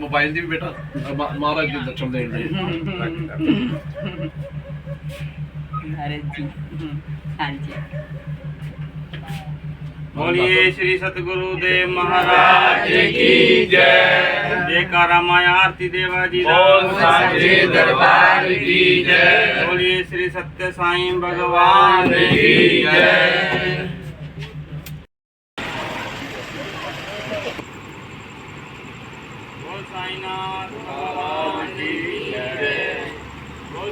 Mobile ਦੀ ਵੀ ਬੇਟਾ ਮਹਾਰਾਜ ਦੀ ਦਰਸ਼ਨ ਦੇਣ ਦੇ। ਬੋਲੀਏ ਸ੍ਰੀ ਸਤਿਗੁਰੂ ਦੇ ਮਹਾਰਾਜ ਕੀ ਜੈ। ਜੇਕਾਰਾ ਮਾਇਆ ਆਰਤੀ ਦੇਵਾ ਜੀ ਦਾ। ਬੋਲ ਸਾਜੇ ਦਰਬਾਰ ਕੀ ਜੈ। ਬੋਲੀਏ ਸ੍ਰੀ ਸਤਿ ਸਾਈਂ ਭਗਵਾਨ ਦੀ ਜੈ। साईनाथ भगवान की जय बोल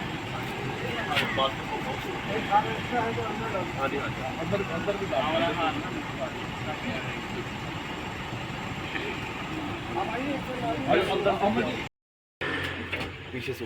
ਹਾਂਜੀ ਹਾਂਜੀ। ਅੰਦਰ ਅੰਦਰ ਵੀ ਲਾ ਹਾਂ ਹਾਂ ਅੰਦਰ ਅੰਦਰ ਪीछे से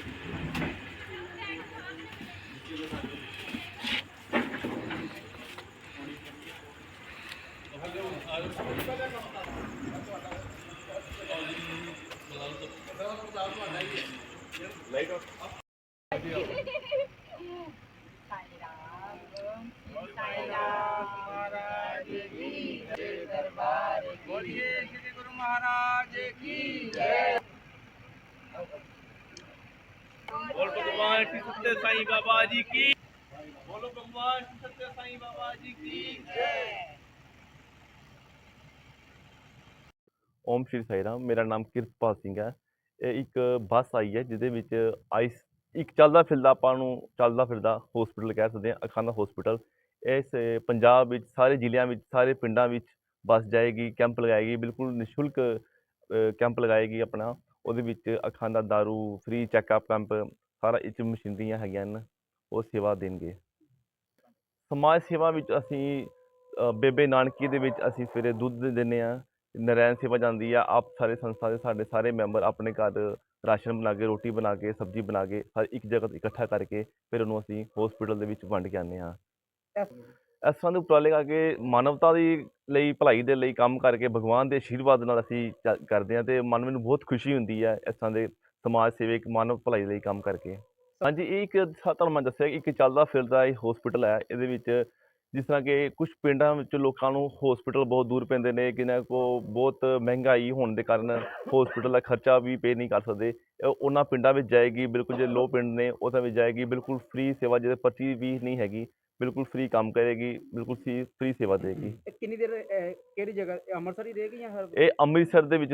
बोल भगवान श्री सत्य साईं बाबा जी की बोलो भगवान श्री सत्य साईं बाबा जी की ਓਮ ਸ਼੍ਰੀ ਸਾਈ ਰਾਮ ਮੇਰਾ ਨਾਮ ਕਿਰਪਾਲ ਸਿੰਘ ਹੈ ਇਹ ਇੱਕ ਬੱਸ ਆਈ ਹੈ ਜਿਹਦੇ ਵਿੱਚ ਆਈਸ ਇੱਕ ਚੱਲਦਾ ਫਿਰਦਾ ਆਪਾਂ ਨੂੰ ਚੱਲਦਾ ਫਿਰਦਾ ਹਸਪੀਟਲ ਕਹਿ ਸਕਦੇ ਹਾਂ ਅੱਖਾਂ ਦਾ ਹਸਪੀਟਲ ਇਸ ਅ, ਪੰਜਾਬ ਵਿੱਚ ਸਾਰੇ ਜ਼ਿਲ੍ਹਿਆਂ ਵਿੱਚ ਸਾਰੇ ਪਿੰਡਾਂ ਵਿੱਚ ਬੱਸ ਜਾਏਗੀ ਕੈਂਪ ਲਗਾਏਗੀ ਬਿਲਕੁਲ ਨਿਸ਼ੁਲਕ ਅ, ਕੈਂਪ ਲਗਾਏਗੀ ਆਪਣਾ, ਉਹਦੇ ਵਿੱਚ ਅੱਖਾਂ ਦਾ ਦਾਰੂ ਫ੍ਰੀ ਚੈੱਕਅਪ ਕੈਂਪ ਸਾਰਾ ਇਹ 'ਚ ਮਸ਼ੀਨਰੀਆਂ ਹੈਗੀਆਂ ਹਨ, ਉਹ ਸੇਵਾ ਦੇਣਗੇ। ਸਮਾਜ ਸੇਵਾ ਵਿੱਚ ਅਸੀਂ ਬੇਬੇ ਨਾਨਕੀ ਦੇ ਵਿੱਚ ਅਸੀਂ ਸਵੇਰੇ ਦੁੱਧ ਦਿੰਦੇ ਹਾਂ, ਨਰੈਣ ਸੇਵਾ ਜਾਂਦੀ ਆ, ਆਪ ਸਾਰੇ ਸੰਸਥਾ ਦੇ ਸਾਡੇ ਸਾਰੇ ਮੈਂਬਰ ਆਪਣੇ ਘਰ ਰਾਸ਼ਨ ਬਣਾ ਕੇ, ਰੋਟੀ ਬਣਾ ਕੇ, ਸਬਜ਼ੀ ਬਣਾ ਕੇ, ਹਰ ਇੱਕ ਜਗ੍ਹਾ 'ਤੇ ਇਕੱਠਾ ਕਰਕੇ ਫਿਰ ਉਹਨੂੰ ਅਸੀਂ ਹਸਪੀਟਲ ਦੇ ਵਿੱਚ ਵੰਡ ਕੇ ਆਉਂਦੇ ਹਾਂ। ਇਸ ਤਰ੍ਹਾਂ ਦੇ ਉਪਰਾਲੇ ਕਰਕੇ ਮਾਨਵਤਾ ਦੀ ਲਈ, ਭਲਾਈ ਦੇ ਲਈ ਕੰਮ ਕਰਕੇ ਭਗਵਾਨ ਦੇ ਆਸ਼ੀਰਵਾਦ ਨਾਲ ਅਸੀਂ ਚ- ਕਰਦੇ ਹਾਂ ਤੇ ਮਨ ਮੈਨੂੰ ਬਹੁਤ ਖੁਸ਼ੀ ਹੁੰਦੀ ਹੈ ਇਸ ਤਰ੍ਹਾਂ ਦੇ ਸਮਾਜ ਸੇਵਕ, ਮਾਨਵ ਭਲਾਈ ਲਈ ਕੰਮ ਕਰਕੇ। ਹਾਂਜੀ, ਇਹ ਇੱਕ ਸਾ- ਤੁਹਾਨੂੰ ਮੈਂ ਦੱਸਿਆ ਕਿ ਇੱਕ ਚੱਲਦਾ ਫਿਰਦਾ ਇਹ ਹਸਪੀਟਲ ਹੈ, ਇਹਦੇ ਵਿੱਚ ਜਿਸ ਤਰ੍ਹਾਂ ਕਿ ਕੁਝ ਪਿੰਡਾਂ ਵਿੱਚ ਲੋਕਾਂ ਨੂੰ ਹਸਪੀਟਲ ਬਹੁਤ ਦੂਰ ਪੈਂਦੇ ਨੇ ਕਿਨਾਂ ਕੋ ਬਹੁਤ ਮਹਿੰਗਾਈ ਹੋਣ ਦੇ ਕਾਰਨ ਹਸਪੀਟਲ ਦਾ ਖਰਚਾ ਵੀ ਪੇ ਨਹੀਂ ਕਰ ਸਕਦੇ। ਇਹ ਉਹਨਾਂ ਪਿੰਡਾਂ ਵਿੱਚ ਜਾਏਗੀ, ਬਿਲਕੁਲ ਜੇ ਲੋ ਪਿੰਡ ਨੇ ਉਹਦੇ ਵਿੱਚ ਜਾਏਗੀ, ਬਿਲਕੁਲ ਫ੍ਰੀ ਸੇਵਾ, ਜਿਹਦੇ ਪਰਚੀ ਵੀ ਨਹੀਂ ਹੈਗੀ। ਬਿਲਕੁਲ ਫ੍ਰੀ ਕੰਮ ਕਰੇਗੀ ਬਿਲਕੁਲ ਫ੍ਰੀ ਫ੍ਰੀ ਸੇਵਾ ਦੇਗੀ ਇਹ ਕਿੰਨੀ ਦੇਰ ਅਹ, ਕਿਹੜੀ ਜਗ੍ਹਾ ਇਹ ਅੰਮ੍ਰਿਤਸਰ ਹੀ ਰਹੇਗੀ ਜਾਂ ਹਰ ਇਹ ਅੰਮ੍ਰਿਤਸਰ ਦੇ ਵਿੱਚ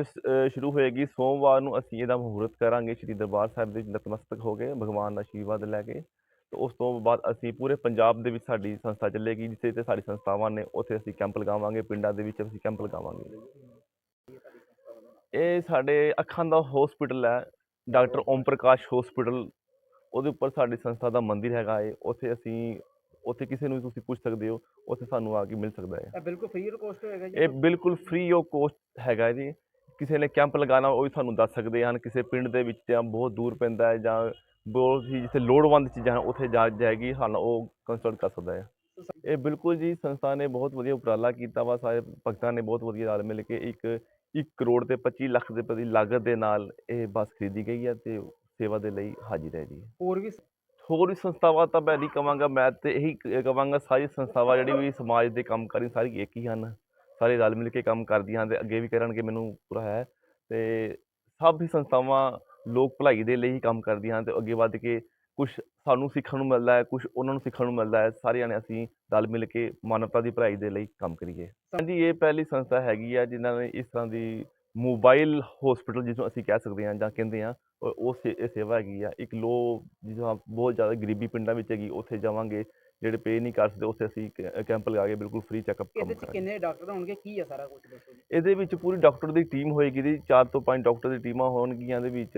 ਸ਼ੁਰੂ ਹੋਏਗੀ। ਸੋਮਵਾਰ ਨੂੰ ਅਸੀਂ ਇਹਦਾ ਮੁਹੂਰਤ ਕਰਾਂਗੇ ਸ਼੍ਰੀ ਦਰਬਾਰ ਸਾਹਿਬ ਦੇ ਵਿੱਚ ਨਤਮਸਤਕ ਹੋ ਕੇ ਭਗਵਾਨ ਦਾ ਆਸ਼ੀਰਵਾਦ ਲੈ ਕੇ। ਤੇ ਉਸ ਤੋਂ ਬਾਅਦ ਅਸੀਂ ਪੂਰੇ ਪੰਜਾਬ ਦੇ ਵਿੱਚ ਸਾਡੀ ਸੰਸਥਾ ਚੱਲੇਗੀ ਜਿੱਥੇ ਤੇ ਸਾਡੀ ਸੰਸਥਾਵਾਂ ਨੇ ਉੱਥੇ ਅਸੀਂ ਕੈਂਪ ਲਗਾਵਾਂਗੇ ਪਿੰਡਾਂ ਦੇ ਵਿੱਚ ਅਸੀਂ ਕੈਂਪ ਲਗਾਵਾਂਗੇ। ਇਹ ਸਾਡੇ ਅੱਖਾਂ ਦਾ ਹਸਪੀਟਲ ਹੈ ਡਾਕਟਰ ਓਮ ਪ੍ਰਕਾਸ਼ ਹਸਪੀਟਲ ਉਹਦੇ ਉੱਪਰ ਸਾਡੀ ਸੰਸਥਾ ਦਾ ਮੰਦਿਰ ਹੈਗਾ ਹੈ ਉੱਥੇ ਅਸੀਂ ਉੱਥੇ ਕਿਸੇ ਨੂੰ ਵੀ ਤੁਸੀਂ ਪੁੱਛ ਸਕਦੇ ਹੋ ਉੱਥੇ ਸਾਨੂੰ ਆ ਕੇ ਮਿਲ ਸਕਦਾ ਹੈ। ਇਹ ਬਿਲਕੁਲ ਫ੍ਰੀ ਕੋਸਟ ਹੋਏਗਾ ਜੀ। ਇਹ ਬਿਲਕੁਲ ਫ੍ਰੀ ਆਫ ਕੋਸਟ ਹੈਗਾ ਜੀ। ਕਿਸੇ ਨੇ ਕੈਂਪ ਲਗਾਉਣਾ ਉਹ ਵੀ ਤੁਹਾਨੂੰ ਦੱਸ ਸਕਦੇ ਹਨ। ਕਿਸੇ ਪਿੰਡ ਦੇ ਵਿੱਚ ਜਾਂ ਬਹੁਤ ਦੂਰ ਪੈਂਦਾ ਹੈ ਜਾਂ ਬਹੁਤ ਹੀ ਜਿੱਥੇ ਲੋੜਵੰਦ ਚੀਜ਼ਾਂ ਹਨ ਉੱਥੇ ਜਾ ਜਾਏਗੀ ਸਾਨੂੰ ਉਹ ਕੰਸਲਟ ਕਰ ਸਕਦਾ ਹੈ। ਇਹ ਬਿਲਕੁਲ ਜੀ ਸੰਸਥਾ ਨੇ ਬਹੁਤ ਵਧੀਆ ਉਪਰਾਲਾ ਕੀਤਾ ਵਾ ਸਾਰੇ ਭਗਤਾਂ ਨੇ ਬਹੁਤ ਵਧੀਆ ਨਾਲ ਮਿਲ ਕੇ ਇੱਕ 1 ਕਰੋੜ ਤੇ 25 ਲੱਖ ਦੇ ਪ੍ਰਤੀ ਲਾਗਤ ਦੇ ਨਾਲ ਇਹ ਬੱਸ ਖਰੀਦੀ ਗਈ ਹੈ ਤੇ ਸੇਵਾ ਦੇ ਲਈ ਹਾਜ਼ਰ ਹੈ ਜੀ। ਹੋਰ ਵੀ ਹੋਰ ਵੀ ਸੰਸਥਾਵਾਂ ਤਾਂ ਮੈਂ ਨਹੀਂ ਕਵਾਂਗਾ, ਮੈਂ ਤੇ ਇਹੀ ਕ- ਕਵਾਂਗਾ ਸਾਰੀ ਸੰਸਥਾਵਾਂ ਜਿਹੜੀ ਵੀ ਸਮਾਜ ਦੇ ਕੰਮ ਕਰੀ ਸਾਰੀ ਇੱਕ ਹੀ ਹਨ। ਸਾਰੇ ਰਲ ਮਿਲ ਕੇ ਕੰਮ ਕਰਦੀਆਂ ਤੇ ਅੱਗੇ ਵੀ ਕਰਨਗੇ, ਮੈਨੂੰ ਪੂਰਾ ਹੈ। ਤੇ ਸਭ ਹੀ ਸੰਸਥਾਵਾਂ ਲੋਕ ਭਲਾਈ ਦੇ ਲਈ ਹੀ ਕੰਮ ਕਰਦੀਆਂ ਹਨ ਤੇ ਅੱਗੇ ਵੱਧ ਕੇ ਕੁਝ ਸਾਨੂੰ ਸਿੱਖਣ ਨੂੰ ਮਿਲਦਾ ਹੈ ਕੁਝ ਉਹਨਾਂ ਨੂੰ ਸਿੱਖਣ ਨੂੰ ਮਿਲਦਾ ਹੈ ਸਾਰੇ ਜਾਣੇ ਅਸੀਂ ਰਲ ਮਿਲ ਕੇ ਮਾਨਵਤਾ ਦੀ ਭਲਾਈ ਦੇ ਲਈ ਕੰਮ ਕਰੀਏ। ਹਾਂਜੀ, ਇਹ ਪਹਿਲੀ ਸੰਸਥਾ ਹੈਗੀ ਆ, ਜਿਨ੍ਹਾਂ ਨੇ ਇਸ ਤਰ੍ਹਾਂ ਦੀ ਮੋਬਾਈਲ ਹਸਪੀਟਲ ਜਿਸ ਨੂੰ ਅਸੀਂ ਕਹਿ ਸਕਦੇ ਹਾਂ ਜਾਂ ਕਹਿੰਦੇ ਹਾਂ ਉਹ ਸੇ- ਸੇਵਾ ਹੈਗੀ ਆ। ਇੱਕ ਲੋ ਜਿਸ ਤਰ੍ਹਾਂ ਬਹੁਤ ਜ਼ਿਆਦਾ ਗਰੀਬੀ ਪਿੰਡਾਂ ਵਿੱਚ ਹੈਗੀ ਉੱਥੇ ਜਾਵਾਂਗੇ ਜਿਹੜੇ ਪੇ ਨਹੀਂ ਕਰ ਸਕਦੇ ਉੱਥੇ ਅਸੀਂ ਕੈਂਪ ਲਗਾ ਕੇ ਬਿਲਕੁਲ ਫ੍ਰੀ ਚੈੱਕਅਪ ਇਹਦੇ ਚ ਕਿੰਨੇ ਡਾਕਟਰ ਹੋਣਗੇ? ਕੀ ਆ ਸਾਰਾ ਕੁਝ ਦੱਸੋ ਜੀ? ਇਹਦੇ ਵਿੱਚ ਪੂਰੀ ਡਾਕਟਰ ਦੀ ਟੀਮ ਹੋਏਗੀ ਜੀ 4 ਤੋਂ 5 ਡਾਕਟਰ ਦੀ ਟੀਮਾਂ ਹੋਣਗੀਆਂ ਇਹਦੇ ਵਿੱਚ।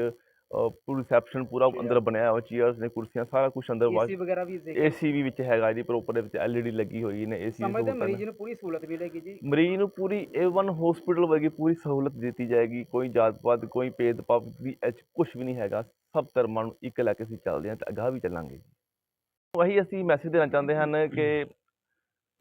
ਪੂਰੀ ਰਿਸੈਪਸ਼ਨ ਪੂਰਾ ਅੰਦਰ ਬਣਾਇਆ ਹੋਇਆ ਚੇਅਰਸ ਨੇ ਕੁਰਸੀਆਂ ਸਾਰਾ ਕੁਝ ਅੰਦਰ ਏਸੀ ਵਗੈਰਾ ਵੀ ਦੇਖ ਏਸੀ ਵੀ ਵਿੱਚ ਹੈਗਾ ਇਹਦੀ ਪ੍ਰੋਪਰ ਦੇ ਵਿੱਚ ਐਲਈਡੀ ਲੱਗੀ ਹੋਈ ਨੇ ਏਸੀ ਸਮਝਦੇ ਮਰੀਜ਼ ਨੂੰ ਪੂਰੀ ਸਹੂਲਤ ਮਿਲੇਗੀ ਜੀ। ਮਰੀਜ਼ ਨੂੰ ਪੂਰੀ A1 ਹਸਪੀਟਲ ਵਰਗੀ ਪੂਰੀ ਸਹੂਲਤ ਦਿੱਤੀ ਜਾਏਗੀ ਕੋਈ ਜਾਤ-ਪਾਤ ਕੋਈ ਭੇਦਭਾਵ ਵੀ ਇਹ 'ਚ ਕੁਝ ਵੀ ਨਹੀਂ ਹੈਗਾ ਸਭ ਧਰਮਾਂ ਨੂੰ ਇੱਕ ਲੈ ਕੇ ਅਸੀਂ ਚੱਲਦੇ ਹਾਂ ਤੇ ਅਗਾਂਹ ਵੀ ਚੱਲਾਂਗੇ ਵਹੀ ਅਸੀਂ ਮੈਸੇਜ ਦੇਣਾ ਚਾਹੁੰਦੇ ਹਨ ਕਿ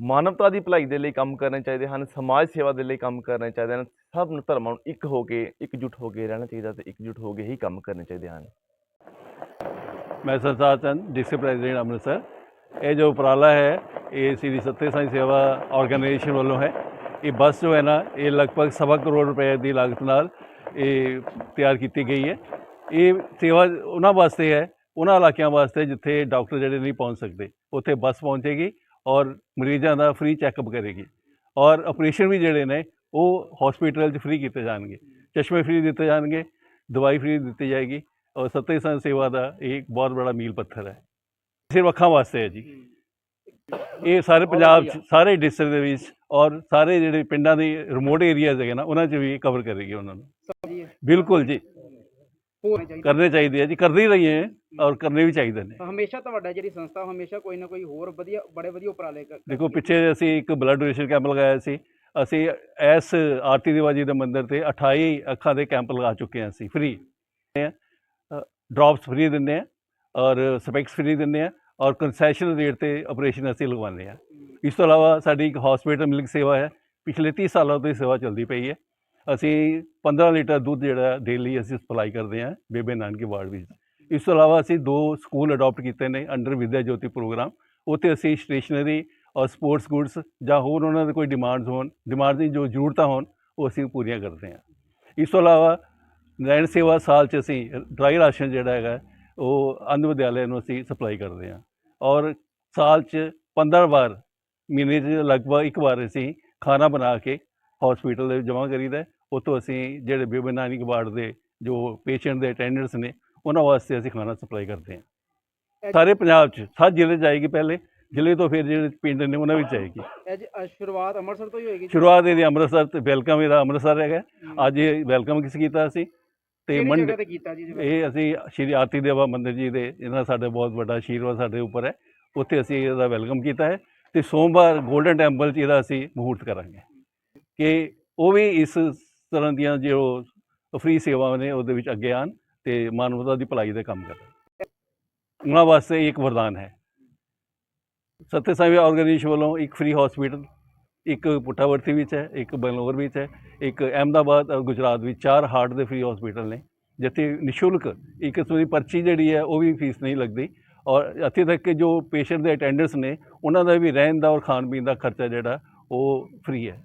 ਮਾਨਵਤਾ ਦੀ ਭਲਾਈ ਦੇ ਲਈ ਕੰਮ ਕਰਨੇ ਚਾਹੀਦੇ ਹਨ, ਸਮਾਜ ਸੇਵਾ ਦੇ ਲਈ ਕੰਮ ਕਰਨੇ ਚਾਹੀਦੇ ਹਨ, ਸਭ ਨੂੰ ਧਰਮਾਂ ਨੂੰ ਇੱਕ ਹੋ ਕੇ, ਇਕਜੁੱਟ ਹੋ ਕੇ ਰਹਿਣਾ ਚਾਹੀਦਾ ਤੇ ਇਕਜੁੱਟ ਹੋ ਕੇ ਹੀ ਕੰਮ ਕਰਨੇ ਚਾਹੀਦੇ ਹਨ। ਮੈਂ ਸਰਦਾਰ ਚੰਦ, ਡਿਸਟ੍ਰਿਕਟ ਪ੍ਰੈਜ਼ੀਡੈਂਟ ਅੰਮ੍ਰਿਤਸਰ। ਇਹ ਜੋ ਉਪਰਾਲਾ ਹੈ, ਇਹ ਸ੍ਰੀ ਸੱਤੇ ਸਾਈ ਸੇਵਾ ਆਰਗੇਨਾਈਜੇਸ਼ਨ ਵੱਲੋਂ ਹੈ। ਇਹ ਬੱਸ ਜੋ ਹੈ ਨਾ, ਇਹ ਲਗਭਗ ਸਵਾ ਕਰੋੜ ਰੁਪਏ ਦੀ ਲਾਗਤ ਨਾਲ ਇਹ ਤਿਆਰ ਕੀਤੀ ਗਈ ਹੈ। ਇਹ ਸੇਵਾ ਉਹਨਾਂ ਵਾਸਤੇ ਹੈ, ਉਹਨਾਂ ਇਲਾਕਿਆਂ ਵਾਸਤੇ ਜਿੱਥੇ ਡਾਕਟਰ ਜਿਹੜੇ ਨਹੀਂ ਪਹੁੰਚ ਸਕਦੇ, ਉੱਥੇ ਬੱਸ ਪਹੁੰਚੇਗੀ। ਔਰ ਮਰੀਜ਼ਾਂ ਦਾ ਫ੍ਰੀ ਚੈੱਕਅਪ ਕਰੇਗੀ। ਔਰ ਆਪਰੇਸ਼ਨ ਵੀ ਜਿਹੜੇ ਨੇ ਉਹ ਹਸਪੀਟਲ 'ਚ ਫ੍ਰੀ ਕੀਤੇ ਜਾਣਗੇ। ਚਸ਼ਮੇ ਫ੍ਰੀ ਦਿੱਤੇ ਜਾਣਗੇ ਦਵਾਈ ਫ੍ਰੀ ਦਿੱਤੀ ਜਾਏਗੀ ਔਰ ਸੱਤੇ ਸਾਈਂ ਸੇਵਾ ਦਾ ਇਹ ਇੱਕ ਬਹੁਤ ਬੜਾ ਮੀਲ ਪੱਥਰ ਹੈ। ਸਿਰਫ ਅੱਖਾਂ ਵਾਸਤੇ ਹੈ ਜੀ। ਇਹ ਸਾਰੇ ਪੰਜਾਬ 'ਚ ਸਾਰੇ ਡਿਸਟ੍ਰਿਕਟ ਦੇ ਵਿੱਚ ਔਰ ਸਾਰੇ ਜਿਹੜੇ ਪਿੰਡਾਂ ਦੇ ਰਿਮੋਟ ਏਰੀਆਜ਼ ਹੈਗੇ ਨਾ ਉਹਨਾਂ 'ਚ ਵੀ ਕਵਰ ਕਰੇਗੀ ਉਹਨਾਂ ਨੂੰ। ਬਿਲਕੁਲ ਜੀ। ਕਰਨੇ ਚਾਹੀਦੇ ਆ ਜੀ ਕਰਦੇ ਹੀ ਰਹੀਏ। ਔਰ ਕਰਨੇ ਵੀ ਚਾਹੀਦੇ ਨੇ। ਹਮੇਸ਼ਾ ਤੁਹਾਡਾ ਜਿਹੜੀ ਸੰਸਥਾ ਹਮੇਸ਼ਾ ਕੋਈ ਨਾ ਕੋਈ ਹੋਰ ਵਧੀਆ ਬੜੇ ਵਧੀਆ ਉਪਰਾਲੇ ਕਰ- ਦੇਖੋ। ਪਿੱਛੇ ਅਸੀਂ ਇੱਕ ਬਲੱਡ ਡੋਨੇਸ਼ਨ ਕੈਂਪ ਲਗਾਇਆ ਸੀ। ਅਸੀਂ ਇਸ ਆਰਤੀ ਦੇਵਾਜੀ ਦੇ ਮੰਦਿਰ ਤੇ 28 ਅੱਖਾਂ ਦੇ ਕੈਂਪ ਲਗਾ ਚੁੱਕੇ ਹਾਂ ਅਸੀਂ ਫ੍ਰੀ ਡ੍ਰੌਪਸ ਫ੍ਰੀ ਦਿੰਦੇ ਆ ਔਰ ਸਪੈਕਸ ਫ੍ਰੀ ਦਿੰਦੇ ਆ ਔਰ ਕੰਸੈਸ਼ਨ ਰੇਟ ਤੇ ਆਪਰੇਸ਼ਨ ਅਸੀਂ ਲਗਵਾਉਂਦੇ ਆ ਇਸ ਤੋਂ ਇਲਾਵਾ ਸਾਡੀ ਇੱਕ ਹਸਪੀਟਲ ਮਿਲਕ ਸੇਵਾ ਹੈ ਪਿਛਲੇ 30 ਸਾਲਾਂ ਤੋਂ ਇਹ ਸੇਵਾ ਚੱਲਦੀ ਪਈ ਹੈ। ਅਸੀਂ 15 ਲੀਟਰ ਦੁੱਧ ਜਿਹੜਾ ਡੇਲੀ ਅਸੀਂ ਸਪਲਾਈ ਕਰਦੇ ਹਾਂ ਬੇਬੇ ਨਾਨਕੀ ਵਾਰਡ ਵਿੱਚ। ਇਸ ਤੋਂ ਇਲਾਵਾ ਅਸੀਂ ਦੋ ਸਕੂਲ ਅਡਾਪਟ ਕੀਤੇ ਨੇ ਅੰਡਰ ਵਿਦਿਆ ਜੋਤੀ ਪ੍ਰੋਗਰਾਮ, ਉੱਥੇ ਅਸੀਂ ਸਟੇਸ਼ਨਰੀ ਔਰ ਸਪੋਰਟਸ ਗੁੱਡਸ ਜਾਂ ਹੋਰ ਉਹਨਾਂ ਦੇ ਕੋਈ ਡਿਮਾਂਡਸ ਹੋਣ ਡਿਮਾਂਡ ਦੀ ਜੋ ਜ਼ਰੂਰਤਾਂ ਹੋਣ, ਉਹ ਅਸੀਂ ਪੂਰੀਆਂ ਕਰਦੇ ਹਾਂ ਇਸ ਤੋਂ ਇਲਾਵਾ ਨੈਣ ਸੇਵਾ ਸਾਲ 'ਚ ਅਸੀਂ ਡਰਾਈ ਰਾਸ਼ਨ ਜਿਹੜਾ ਹੈਗਾ, ਉਹ ਅੰਧ ਵਿਦਿਆਲਿਆ ਨੂੰ ਅਸੀਂ ਸਪਲਾਈ ਕਰਦੇ ਹਾਂ ਔਰ ਸਾਲ 'ਚ 15 ਵਾਰ, ਮਹੀਨੇ 'ਚ ਲਗਭਗ ਇੱਕ ਵਾਰ ਅਸੀਂ ਖਾਣਾ ਬਣਾ ਕੇ ਹਸਪੀਟਲ ਦੇ ਜਮ੍ਹਾਂ ਕਰੀਦਾ ਹੈ। ਉੱਥੋਂ ਅਸੀਂ ਜਿਹੜੇ ਬੇਬੇ ਨਾਨਕ ਵਾਰਡ ਦੇ ਜੋ ਪੇਸ਼ੈਂਟ ਦੇ ਅਟੈਂਡੈਂਟਸ ਨੇ ਉਹਨਾਂ ਵਾਸਤੇ ਅਸੀਂ ਖਾਣਾ ਸਪਲਾਈ ਕਰਦੇ ਹਾਂ। ਸਾਰੇ ਪੰਜਾਬ 'ਚ ਹਰ ਜ਼ਿਲ੍ਹੇ 'ਚ ਜਾਏਗੀ ਪਹਿਲੇ ਜ਼ਿਲ੍ਹੇ ਤੋਂ ਫਿਰ ਜਿਹੜੇ ਪਿੰਡ ਨੇ ਉਹਨਾਂ ਵਿੱਚ ਜਾਏਗੀ ਇਹ ਜੀ, ਅ, ਸ਼ੁਰੂਆਤ ਅੰਮ੍ਰਿਤਸਰ ਤੋਂ ਹੀ ਹੋਏਗੀ? ਸ਼ੁਰੂਆਤ ਇਹਦੀ ਅੰਮ੍ਰਿਤਸਰ ਤੇ ਵੈਲਕਮ ਇਹਦਾ ਅੰਮ੍ਰਿਤਸਰ ਹੈਗਾ। ਅੱਜ ਇਹ ਵੈਲਕਮ ਕਿਸ ਕੀਤਾ ਸੀ ਤੇ ਮੰਡੇ? ਇਹ ਅਸੀਂ ਸ਼੍ਰੀ ਆਰਤੀ ਦੇਵਾ ਮੰਦਿਰ ਜੀ ਦੇ ਇਹਨਾਂ ਸਾਡਾ ਬਹੁਤ ਵੱਡਾ ਆਸ਼ੀਰਵਾਦ ਸਾਡੇ ਉੱਪਰ ਹੈ। ਉੱਥੇ ਅਸੀਂ ਇਹਦਾ ਵੈਲਕਮ ਕੀਤਾ ਹੈ। ਤੇ ਸੋਮਵਾਰ 골ਡਨ ਟੈਂਪਲ 'ਚ ਇਹਦਾ ਅਸੀਂ ਮੁਹੂਰਤ ਕਰਾਂਗੇ। ਕਿ ਉਹ ਵੀ ਇਸ ਤਰ੍ਹਾਂ ਦੀਆਂ ਜੋ ਫ੍ਰੀ ਸੇਵਾਵਾਂ ਨੇ ਉਹਦੇ ਵਿੱਚ ਅੱਗੇ ਆਉਣ। ਤੇ ਮਾਨਵਤਾ ਦੀ ਭਲਾਈ ਦੇ ਕੰਮ ਕਰਨ ਉਹਨਾਂ ਵਾਸਤੇ ਇੱਕ ਵਰਦਾਨ ਹੈ। ਸਤਿ ਸਾਈ ਆਰਗੇਨਾਈਜੇਸ਼ਨ ਵੱਲੋਂ ਇੱਕ ਫ੍ਰੀ ਹਸਪੀਟਲ, ਇੱਕ ਪੁੱਟਾਵਰਤੀ ਵਿੱਚ ਹੈ, ਇੱਕ ਬੰਗਲੌਰ ਵਿੱਚ ਹੈ, ਇੱਕ ਅਹਿਮਦਾਬਾਦ ਔਰ ਗੁਜਰਾਤ ਵਿੱਚ ਚਾਰ ਹਾਰਟ ਦੇ ਫ੍ਰੀ ਹਸਪੀਟਲ ਨੇ, ਜਿੱਥੇ ਨਿਸ਼ੁਲਕ ਇੱਕ ਕਿਸਮ ਦੀ ਪਰਚੀ ਜਿਹੜੀ ਹੈ ਉਹ ਵੀ ਫੀਸ ਨਹੀਂ ਲੱਗਦੀ ਔਰ ਇੱਥੇ ਤੱਕ ਕਿ ਜੋ ਪੇਸ਼ੈਂਟ ਦੇ ਅਟੈਂਡੈਂਟਸ ਨੇ, ਉਹਨਾਂ ਦਾ ਵੀ ਰਹਿਣ ਦਾ ਔਰ ਖਾਣ ਪੀਣ ਦਾ ਖਰਚਾ ਜਿਹੜਾ ਉਹ ਫ੍ਰੀ ਹੈ।